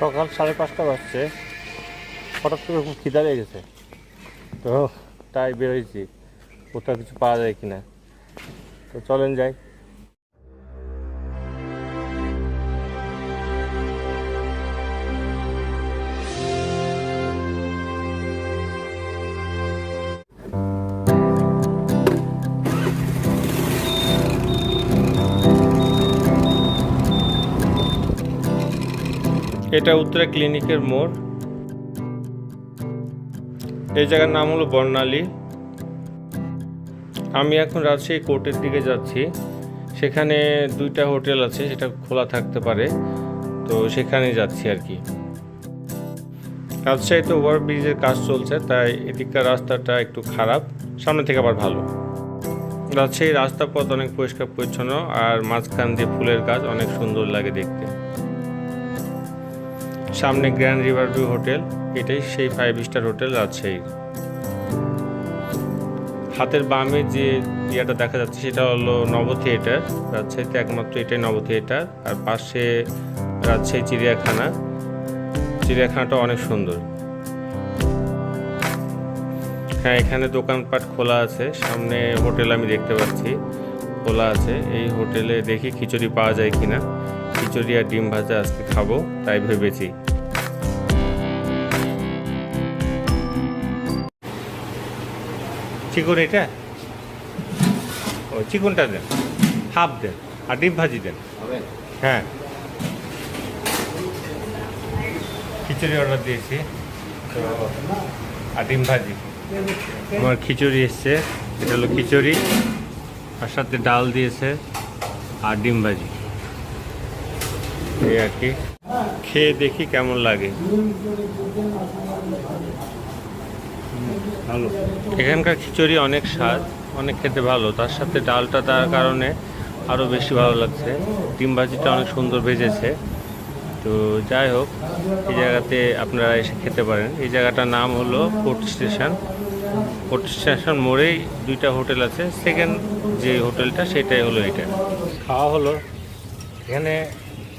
সকাল সাড়ে পাঁচটা বাজছে। হঠাৎ করে খুব খিদা লেগে গেছে। তো তাই বেরোয়েছি কোথাও কিছু পাওয়া যায় কিনা। তো চলেন যাই। এটা উত্তরা ক্লিনিকের মোড়। এই জায়গার নাম হলো বর্ণালী। আমি এখন রাজশাহী কোর্টের দিকে যাচ্ছি। সেখানে দুইটা হোটেল আছে, সেটা খোলা থাকতে পারে। তো সেখানে যাচ্ছি আর কি। রাজশাহীতে ওভার ব্রিজের কাজ চলছে, তাই এদিককার রাস্তাটা একটু খারাপ। সামনে থেকে আবার ভালো। রাজশাহী রাস্তা পথ অনেক পরিষ্কার পরিচ্ছন্ন, আর মাঝখান দিয়ে ফুলের গাছ অনেক সুন্দর লাগে দেখতে। সামনে গ্র্যান্ড রিভার ভিউ হোটেল এটাই সেই ফাইভ স্টার হোটেল রাজশাহী হাতের বামে যে ইয়াটা দেখা যাচ্ছে সেটা হলো নব থিয়েটার রাজশাহীতে একমাত্র এটাই নব থিয়েটার আর পাশে রাজশাহী চিড়িয়াখানা। চিড়িয়াখানাটা অনেক সুন্দর। হ্যাঁ এখানে দোকানপাট খোলা আছে, সামনে হোটেল আমি দেখতে পাচ্ছি, খোলা আছে। এই হোটেলে দেখি খিচুড়ি পাওয়া যায় কিনা। খিচুড়ি আর ডিম ভাজা আজকে খাব তাই ভেবেছি। চিকন এটা? ও চিকনটা দেন হাফ দেন আর ডিম ভাজি দেন। হ্যাঁ। খিচুড়ি অর্ডার দিয়েছি। তো আর ডিম ভাজি। আমার খিচুড়ি এসছে এটা হলো খিচুড়ি আর সাথে ডাল দিয়েছে আর ডিম ভাজি। এই আর কি। খেয়ে দেখি কেমন লাগে। ভালো। এখানকার খিচুড়ি অনেক স্বাদ, অনেক খেতে ভালো। তার সাথে ডালটা তার কারণে আরও বেশি ভালো লাগছে। ডিম ভাজিটা অনেক সুন্দর ভেজেছে। তো যাই হোক, এই জায়গাতে আপনারা এসে খেতে পারেন। এই জায়গাটার নাম হলো পোর্ট স্টেশন। পোর্ট স্টেশন মোড়েই দুইটা হোটেল আছে। সেকেন্ড যে হোটেলটা, সেটাই হলো এটা। খাওয়া হলো। এখানে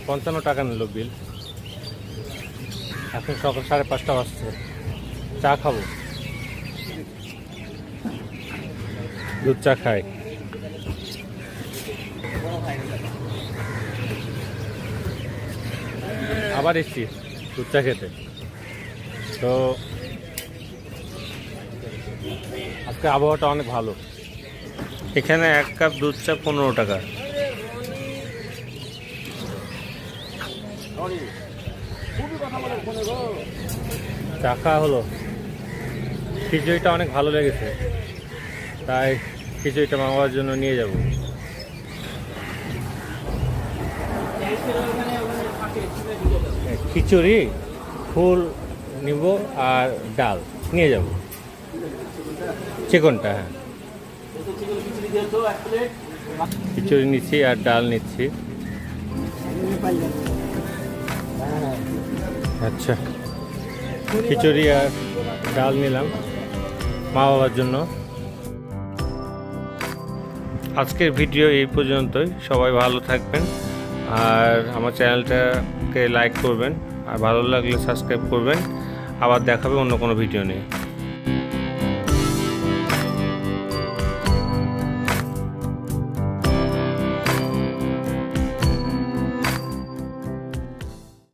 পঞ্চান্ন টাকা নিল বিল এখন সকাল সাড়ে পাঁচটা বাজছে। চা খাব? দুধ চা খাই। আবার এসছি দুধ চা খেতে। তো আজকে আবহাওয়াটা অনেক ভালো। এখানে এক কাপ দুধ চা পনেরো টাকা। চা খাওয়া হলো। খিচুড়িটা অনেক ভালো লেগেছে। তাই খিচুড়িটা মামার জন্য নিয়ে যাব। খিচুড়ি, ফুল নিব আর ডাল নিয়ে যাব। চিকনটা হ্যাঁ। খিচুড়ি নিচ্ছি আর ডাল নিচ্ছি। আচ্ছা খিচুড়ি আর ডাল নিলাম মা বাবার জন্য। আজকের ভিডিও এই পর্যন্তই, সবাই ভালো থাকবেন আর আমার চ্যানেলটাকে লাইক করবেন আর ভালো লাগলে সাবস্ক্রাইব করবেন। আবার দেখাবে অন্য কোনো ভিডিও নিয়ে।